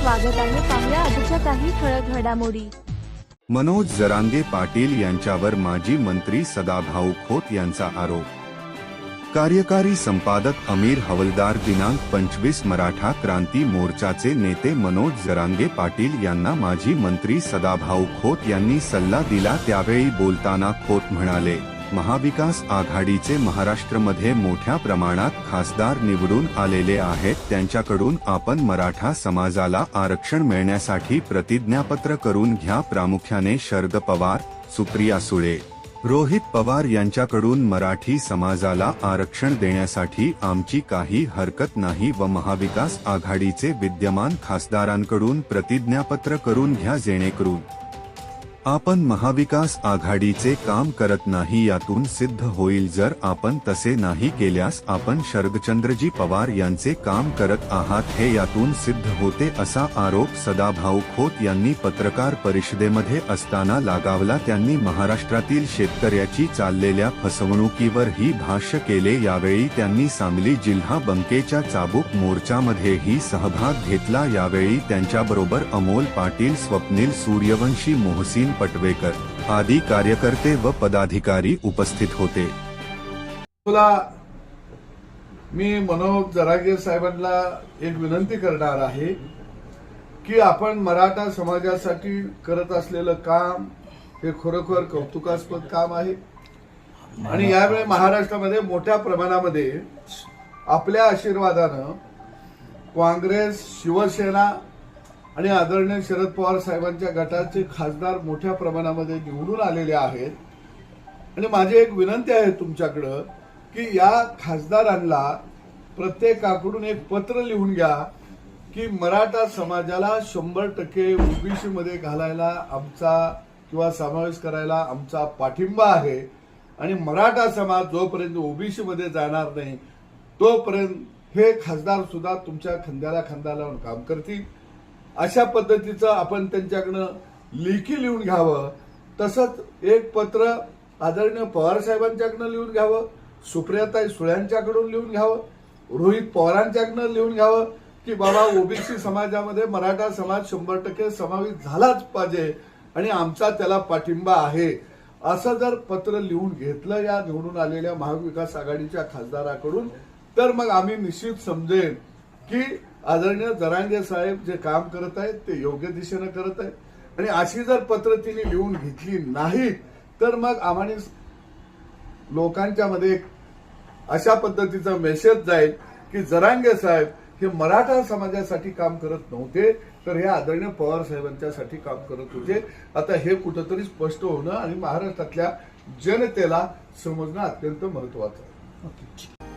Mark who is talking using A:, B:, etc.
A: स्वागत आहे. पाहुया आजच्या काही ठळक घडामोडी.
B: मनोज जरांगे पाटील यांच्यावर माजी मंत्री सदाभाऊ खोत यांचा आरोप. कार्यकारी संपादक अमीर हवलदार दिनांक पंचवीस मराठा क्रांती मोर्चाचे नेते मनोज जरांगे पाटील यांना माजी मंत्री सदाभाऊ खोत यांनी सल्ला दिला त्यावेळी बोलताना खोत म्हणाले महाविकास आघाडीचे महाराष्ट्रमध्ये मोठ्या प्रमाणात खासदार निवडून आलेले आहेत. त्यांच्याकडून आपण मराठा समाजाला आरक्षण मिळण्यासाठी प्रतिज्ञापत्र करून घ्या. प्रामुख्याने शरद पवार सुप्रिया सुळे. रोहित पवार यांच्याकडून मराठी समाजाला आरक्षण देण्यासाठी आमची काही हरकत नाही व महाविकास आघाडीचे विद्यमान खासदारांकडून प्रतिज्ञापत्र करून घ्या जेणेकरून आपण महाविकास आघाडीचे काम करत नाही यातून सिद्ध होईल जर आपण तसे नाही केल्यास आपण शरदचंद्रजी पवार यांचे काम करत आहात हे यातून सिद्ध होते असा आरोप सदाभाऊ खोत यांनी पत्रकार परिषदेमध्ये असताना लागावला. त्यांनी महाराष्ट्रातील शेतकऱ्याची चाललेल्या फसवणुकीवर ही भाष्य केले. यावेळी त्यांनी सांगली जिल्हा बंकेच्या चाबूक मोर्चामध्येही सहभाग घेतला. यावेळी त्यांच्याबरोबर अमोल पाटील स्वप्नील सूर्यवंशी मोहसीन पटवेकर आदी कार्यकर्ते व पदाधिकारी उपस्थित होते.
C: तुला मी मनोज जरागे साहेबांना एक विनंती करणार आहे की आपण मराठा समाजासाठी करत असलेलं काम हे खरोखर कौतुकास्पद काम आहे. आणि यावेळी महाराष्ट्रामध्ये मोठ्या प्रमाणामध्ये आपल्या आशीर्वादानं काँग्रेस शिवसेना आणि आदरणीय शरद पवार साहेबांच्या गटाचे खासदार मोठ्या प्रमाणामध्ये निवडून आलेले आहेत. आणि माझी एक विनंती आहे तुमच्याकडं की या खासदारांना प्रत्येकाकडून एक पत्र लिहून घ्या की मराठा समाजाला शंभर टक्के ओबीसीमध्ये घालायला आमचा किंवा समावेश करायला आमचा पाठिंबा आहे. आणि मराठा समाज जोपर्यंत ओबीसीमध्ये जाणार नाही तोपर्यंत हे खासदार सुद्धा तुमच्या खांद्याला खांदा लावून काम करतील. अशा पद्धतीचं आपण त्यांच्याकडनं लेखी लिहून घ्यावं. तसंच एक पत्र आदरणीय पवार साहेबांच्याकडनं लिहून घ्यावं सुप्रियाताई सुळ्यांच्याकडून लिहून घ्यावं रोहित पवारांच्याकडनं लिहून घ्यावं की बाबा ओबीसी समाजामध्ये मराठा समाज शंभर टक्के समावेश झालाच पाहिजे आणि आमचा त्याला पाठिंबा आहे. असं जर पत्र लिहून घेतलं या निवडून आलेल्या महाविकास आघाडीच्या खासदाराकडून तर मग आम्ही निश्चित समजेन की आदरणीय जरांगे साहेब जे काम करत आहेत ते योग्य दिशेनं करत आहेत. आणि अशी जर पत्र तिने लिहून घेतली नाहीत तर मग आम्हाला लोकांच्या मध्ये अशा पद्धतीचा मेसेज जाईल की जरांगे साहेब हे मराठा समाजासाठी काम करत नव्हते तर हे आदरणीय पवार साहेबांच्यासाठी काम करत होते. आता हे कुठंतरी स्पष्ट होणं आणि महाराष्ट्रातल्या जनतेला समजणं अत्यंत महत्वाचं आहे.